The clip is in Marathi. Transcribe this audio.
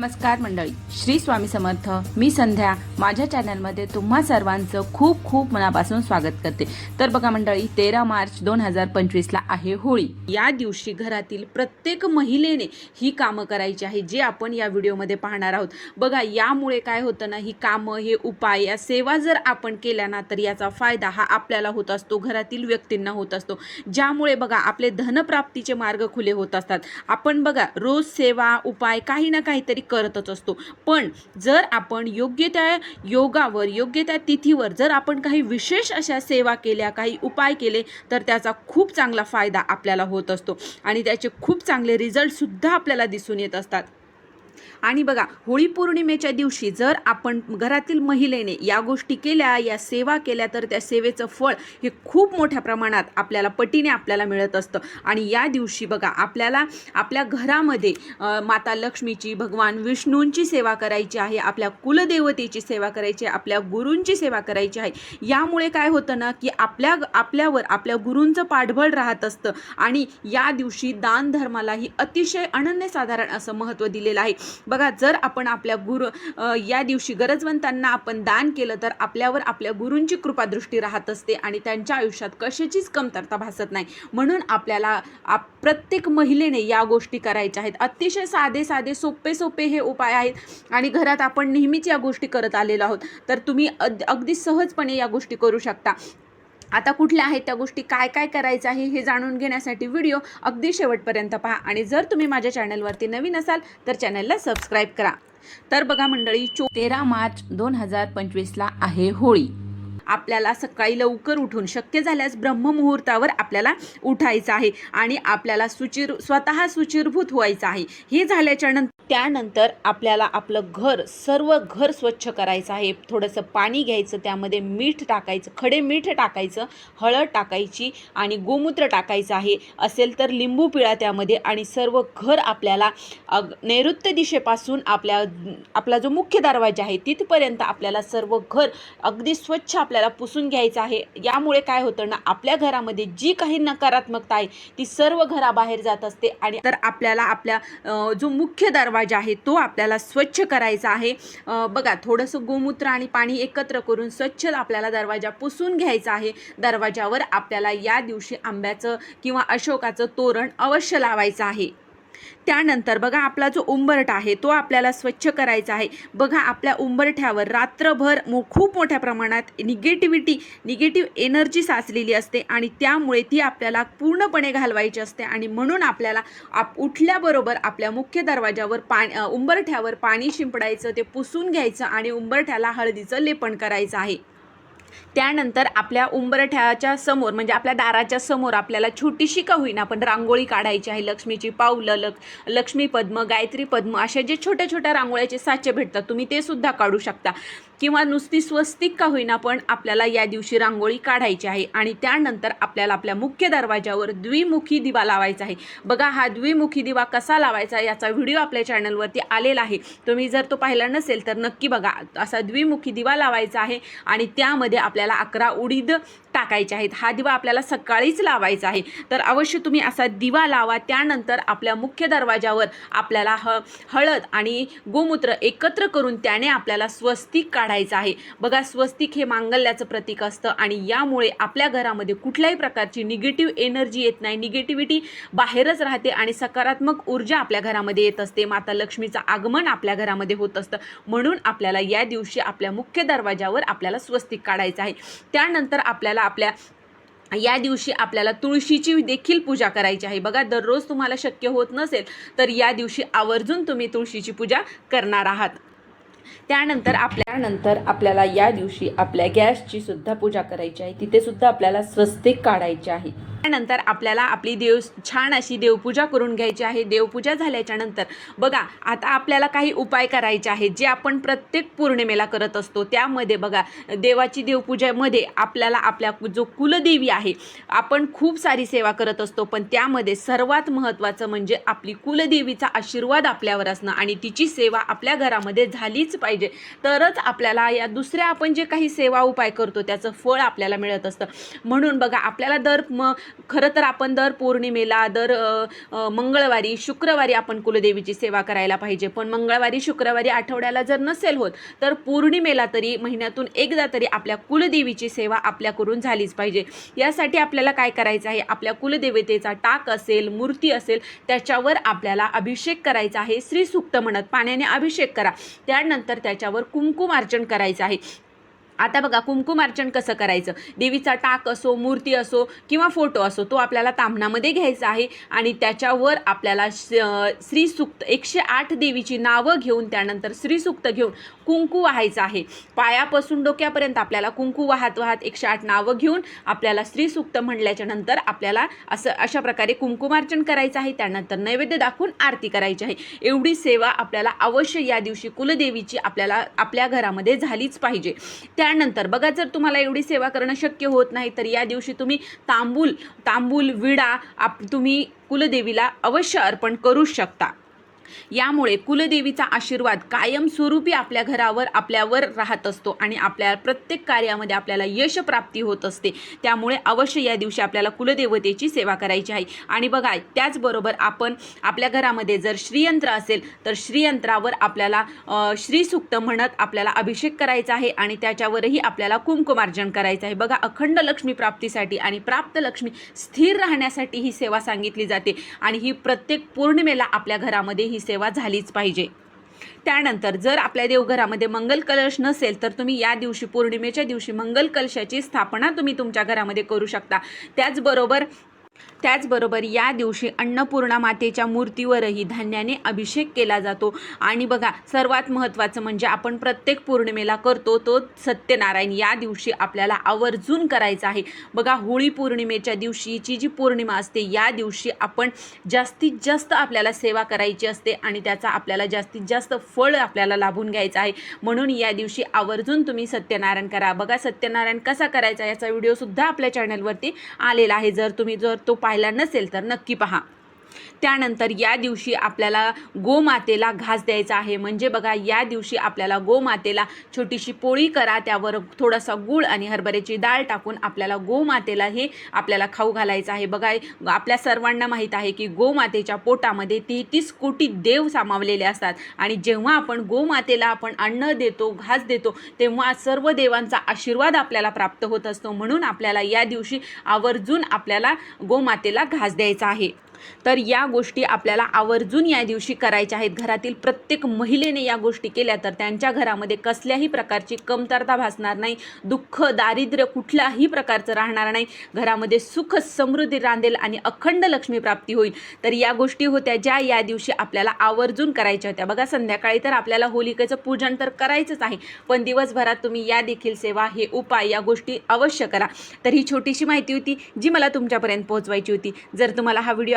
नमस्कार मंडळी. श्री स्वामी समर्थ. मी संध्या. माझ्या चॅनलमध्ये तुम्हा सर्वांचं खूप खूप मनापासून स्वागत करते. तर बघा मंडळी तेरा मार्च दोन हजार पंचवीसला आहे होळी. या दिवशी घरातील प्रत्येक महिलेने ही कामं करायची आहे जे आपण या व्हिडिओमध्ये पाहणार आहोत. बघा यामुळे काय होतं ना ही कामं हे उपाय या सेवा जर आपण केल्या ना तर याचा फायदा हा आपल्याला होत असतो घरातील व्यक्तींना होत असतो. ज्यामुळे बघा आपले धनप्राप्तीचे मार्ग खुले होत असतात. आपण बघा रोज सेवा उपाय काही ना काहीतरी करतच असतो. पण जर आपण योग्य त्या योगावर योग्य त्या तिथीवर जर आपण काही विशेष अशा सेवा केल्या काही उपाय केले तर त्याचा खूप चांगला फायदा आपल्याला होत असतो. आणि त्याचे खूप चांगले रिझल्टसुद्धा आपल्याला दिसून येत असतात. आणि बघा होळी पौर्णिमेच्या दिवशी जर आपण घरातील महिलेने या गोष्टी केल्या या सेवा केल्या तर त्या सेवेचं फळ हे खूप मोठ्या प्रमाणात आपल्याला पटीने आपल्याला मिळत असतं. आणि या दिवशी बघा आपल्याला आपल्या घरामध्ये माता लक्ष्मीची भगवान विष्णूंची सेवा करायची आहे आपल्या कुलदेवतेची सेवा करायची आहे आपल्या गुरूंची सेवा करायची आहे. यामुळे काय होतं ना की आपल्या आपल्यावर आपल्या गुरूंचं पाठबळ राहत असतं. आणि या दिवशी दान धर्मालाही अतिशय अनन्यसाधारण असं महत्त्व दिलेलं आहे. बघा जर आपण आपल्या गुरु या दिवशी गरजवंतांना आपण दान केलं तर आपल्यावर आपल्या गुरूंची कृपादृष्टी राहत असते आणि त्यांच्या आयुष्यात कशाचीच कमतरता भासत नाही. म्हणून आपल्याला आप प्रत्येक महिलेने या गोष्टी करायच्या आहेत. अतिशय साधे साधे सोपे सोपे हे उपाय आहेत आणि घरात आपण नेहमीच या गोष्टी करत आलेलो आहोत. तर तुम्ही अगदी सहजपणे या गोष्टी करू शकता. आता कुठल्या आहेत त्या गोष्टी काय काय करायचं आहे हे जाणून घेण्यासाठी व्हिडिओ अगदी शेवटपर्यंत पहा. आणि जर तुम्ही माझ्या चॅनलवरती नवीन असाल तर चॅनलला सबस्क्राईब करा. तर बघा मंडळी चो तेरा मार्च दोन हजार पंचवीसला आहे होळी. आपल्याला सकाळी लवकर उठून शक्य झाल्यास ब्रह्ममुहूर्तावर आपल्याला उठायचं आहे आणि आपल्याला सुचिर स्वतः सुचिरभूत व्हायचं आहे. हे झाल्याच्यानंतर त्यानंतर आपल्याला आपलं घर सर्व घर स्वच्छ करायचं आहे. थोडंसं पाणी घ्यायचं त्यामध्ये मीठ टाकायचं खडे मीठ टाकायचं हळद टाकायची आणि गोमूत्र टाकायचं आहे. असेल तर लिंबू पिळा त्यामध्ये आणि सर्व घर आपल्याला अग नैऋत्य दिशेपासून आपल्या आपला जो मुख्य दरवाजा आहे तिथपर्यंत आपल्याला सर्व घर अगदी स्वच्छ आपल्याला पुसून घ्यायचं आहे. यामुळे काय होतं ना आपल्या घरामध्ये जी काही नकारात्मकता आहे ती सर्व घराबाहेर जात असते. आणि तर आपल्याला आपल्या जो मुख्य दरवाजा आहे तो आपल्याला स्वच्छ करायचा आहे. बघा थोडंसं गोमूत्र आणि पाणी एकत्र करून स्वच्छ आपल्याला दरवाजा पुसून घ्यायचा आहे. दरवाजावर आपल्याला या दिवशी आंब्याचं किंवा अशोकाचं तोरण अवश्य लावायचं आहे. त्यानंतर बघा आपला जो उंबरठा आहे तो आपल्याला स्वच्छ करायचा आहे. बघा आपल्या उंबरठ्यावर रात्रभर मो खूप मोठ्या प्रमाणात निगेटिव्हिटी निगेटिव्ह एनर्जी साचलेली असते आणि त्यामुळे ती आपल्याला पूर्णपणे घालवायची असते आणि म्हणून आपल्याला आप उठल्याबरोबर आपल्या मुख्य दरवाजावर पाणी उंबरठ्यावर पाणी शिंपडायचं ते पुसून घ्यायचं आणि उंबरठ्याला हळदीचं लेपन करायचं आहे. त्यानंतर आपल्या उंबरठ्याच्या समोर म्हणजे आपल्या दाराच्या समोर आपल्याला छोटीशी का होईना पण रांगोळी काढायची आहे. लक्ष्मीची पावलं लक लक्ष्मी पद्म गायत्री पद्म अशा जे छोट्या छोट्या रांगोळ्याचे साचे भेटतात तुम्ही ते सुद्धा काढू शकता. किंवा नुसती स्वस्तिक का होईना पण आपल्याला या दिवशी रांगोळी काढायची आहे आणि त्यानंतर आपल्याला आपल्या मुख्य दरवाजावर द्विमुखी दिवा लावायचा आहे. बघा हा द्विमुखी दिवा कसा लावायचा याचा व्हिडिओ आपल्या चॅनलवरती आलेला आहे. तुम्ही जर तो पाहिला नसेल तर नक्की बघा. असा द्विमुखी दिवा लावायचा आहे आणि त्यामध्ये आपल्याला अकरा उडीद टाकायचे आहेत. हा दिवा आपल्याला सकाळीच लावायचा आहे. तर अवश्य तुम्ही असा दिवा लावा. त्यानंतर आपल्या मुख्य दरवाजावर आपल्याला ह हळद आणि गोमूत्र एकत्र करून त्याने आपल्याला स्वस्तिक काढ काढायचा आहे. बघा स्वस्तिक हे मांगल्याचं प्रतीक असतं आणि यामुळे आपल्या घरामध्ये कुठल्याही प्रकारची निगेटिव्ह एनर्जी येत नाही. निगेटिव्हिटी बाहेरच राहते आणि सकारात्मक ऊर्जा आपल्या घरामध्ये येत असते. माता लक्ष्मीचं आगमन आपल्या घरामध्ये होत असतं. म्हणून आपल्याला या दिवशी आपल्या मुख्य दरवाजावर आपल्याला स्वस्तिक काढायचं आहे. त्यानंतर आपल्याला आपल्या या दिवशी आपल्याला तुळशीची देखील पूजा करायची आहे. बघा दररोज तुम्हाला शक्य होत नसेल तर या दिवशी आवर्जून तुम्ही तुळशीची पूजा करणार आहात. त्यानंतर आपल्यानंतर आपल्याला या दिवशी आपल्या गॅसची सुद्धा पूजा करायची आहे. तिथे सुद्धा आपल्याला स्वस्तिक काढायचे आहे. त्यानंतर आपल्याला आपली देव छान अशी देवपूजा करून घ्यायची आहे. देवपूजा झाल्याच्यानंतर बघा आता आपल्याला काही उपाय करायचे आहेत जे आपण प्रत्येक पौर्णिमेला करत असतो. त्यामध्ये बघा देवाची देवपूजेमध्ये आपल्याला आपल्या जो कुलदेवी आहे आपण खूप सारी सेवा करत असतो. पण त्यामध्ये सर्वात महत्त्वाचं म्हणजे आपली कुलदेवीचा आशीर्वाद आपल्यावर असणं आणि तिची सेवा आपल्या घरामध्ये झालीच पाहिजे. तरच आपल्याला या दुसऱ्या आपण जे काही सेवा उपाय करतो त्याचं फळ आपल्याला मिळत असतं. म्हणून बघा आपल्याला दर म खरं तर आपण दर पौर्णिमेला दर मंगळवारी शुक्रवारी आपण कुलदेवीची सेवा करायला पाहिजे. पण मंगळवारी शुक्रवारी आठवड्याला जर नसेल होत तर पौर्णिमेला तरी महिन्यातून एकदा तरी आपल्या कुलदेवीची सेवा आपल्याकडून झालीच पाहिजे. यासाठी आपल्याला काय करायचं आहे? आपल्या कुलदेवतेचा टाक असेल मूर्ती असेल त्याच्यावर आपल्याला अभिषेक करायचा आहे. श्री सुक्त म्हणत पाण्याने अभिषेक करा. त्यानंतर त्याच्यावर कुंकुमार्चन करायचं आहे. आता बघा कुंकुमार्चन कसं करायचं? देवीचा टाक असो मूर्ती असो किंवा फोटो असो तो आपल्याला तांबणामध्ये घ्यायचा आहे आणि त्याच्यावर आपल्याला श- अं, श्रीसुक्त एकशे आठ देवीची नावं घेऊन त्यानंतर श्रीसुक्त घेऊन कुंकू वाहायचं आहे. पायापासून डोक्यापर्यंत आपल्याला कुंकू वाहत वाहत एकशे आठ नावं घेऊन आपल्याला श्रीसुक्त म्हणल्याच्या नंतर आपल्याला असं अशा प्रकारे कुंकुमार्चन करायचं आहे. त्यानंतर नैवेद्य दाखवून आरती करायची आहे. एवढी सेवा आपल्याला अवश्य या दिवशी कुलदेवीची आपल्याला आपल्या घरामध्ये झालीच पाहिजे. त्या त्यानंतर बघा जर तुम्हाला एवढी सेवा करणं शक्य होत नाही तर या दिवशी तुम्ही तांबूल तांबूल विडा आप तुम्ही कुलदेवीला अवश्य अर्पण करू शकता. यामुळे कुलदेवीचा आशीर्वाद कायमस्वरूपी आपल्या घरावर आपल्यावर राहत असतो आणि आपल्या प्रत्येक कार्यामध्ये आपल्याला यश प्राप्ती होत असते. त्यामुळे अवश्य या दिवशी आपल्याला कुलदेवतेची सेवा करायची आहे. आणि बघा त्याचबरोबर आपण आपल्या घरामध्ये जर श्रीयंत्र असेल तर श्रीयंत्रावर आपल्याला श्रीसूक्त श्रीसुक्त म्हणत आपल्याला अभिषेक करायचा आहे आणि त्याच्यावरही आपल्याला कुंकुमार्जन करायचं आहे. बघा अखंड लक्ष्मी प्राप्तीसाठी आणि प्राप्त लक्ष्मी स्थिर राहण्यासाठी ही सेवा सांगितली जाते. आणि ही प्रत्येक पौर्णिमेला आपल्या घरामध्ये ही सेवा झालीच पाहिजे. त्यानंतर जर आपल्या देवघरामध्ये मंगल कलश नसेल तर तुम्ही या दिवशी पौर्णिमेच्या दिवशी मंगल कलशाची स्थापना तुम्ही तुमच्या घरामध्ये करू शकता. त्याचबरोबर त्याचबरोबर या दिवशी अन्नपूर्णा मातेच्या मूर्तीवरही धान्याने अभिषेक केला जातो. आणि बघा सर्वात महत्त्वाचं म्हणजे आपण प्रत्येक पौर्णिमेला करतो तो सत्यनारायण. या दिवशी आपल्याला आवर्जून करायचा आहे. बघा होळी पौर्णिमेच्या दिवशीची जी पौर्णिमा असते या दिवशी आपण जास्तीत जास्त आपल्याला सेवा करायची असते आणि त्याचा आपल्याला जास्तीत जास्त फळ आपल्याला लाभून घ्यायचं आहे. म्हणून या दिवशी आवर्जून तुम्ही सत्यनारायण करा. बघा सत्यनारायण कसा करायचा याचा व्हिडिओसुद्धा आपल्या चॅनलवरती आलेला आहे. जर तुम्ही जर तो पाहिला नसेल तर नक्की पहा. त्यानंतर या दिवशी आपल्याला गोमातेला घास द्यायचा आहे. म्हणजे बघा या दिवशी आपल्याला गोमातेला छोटीशी पोळी करा. त्यावर थोडासा गूळ आणि हरभऱ्याची डाळ टाकून आपल्याला गोमातेला हे आपल्याला खाऊ घालायचं आहे. बघा आपल्या सर्वांना माहीत आहे की गोमातेच्या पोटामध्ये तेहतीस कोटी देव सामावलेले असतात. आणि जेव्हा आपण गोमातेला आपण अन्न देतो घास देतो तेव्हा सर्व देवांचा आशीर्वाद आपल्याला प्राप्त होत असतो. म्हणून आपल्याला या दिवशी आवर्जून आपल्याला गोमातेला घास द्यायचा आहे. तर या गोष्टी आपल्याला आवर्जून या दिवशी करायच्या आहेत. घरातील प्रत्येक महिलेने या गोष्टी केल्या तर त्यांच्या घरामध्ये कसल्याही प्रकारची कमतरता भासणार नाही. दुःख दारिद्र्य कुठल्याही प्रकारचं राहणार नाही. घरामध्ये सुख समृद्धी रांदेल आणि अखंड लक्ष्मी प्राप्ती होईल. तर या गोष्टी होत्या ज्या या दिवशी आपल्याला आवर्जून करायच्या होत्या. बघा संध्याकाळी तर आपल्याला होलिकेचं पूजन तर करायचंच आहे. पण दिवसभरात तुम्ही या देखील सेवा हे उपाय या गोष्टी अवश्य करा. तर ही छोटीशी माहिती होती जी मला तुमच्यापर्यंत पोहोचवायची होती. जर तुम्हाला हा व्हिडिओ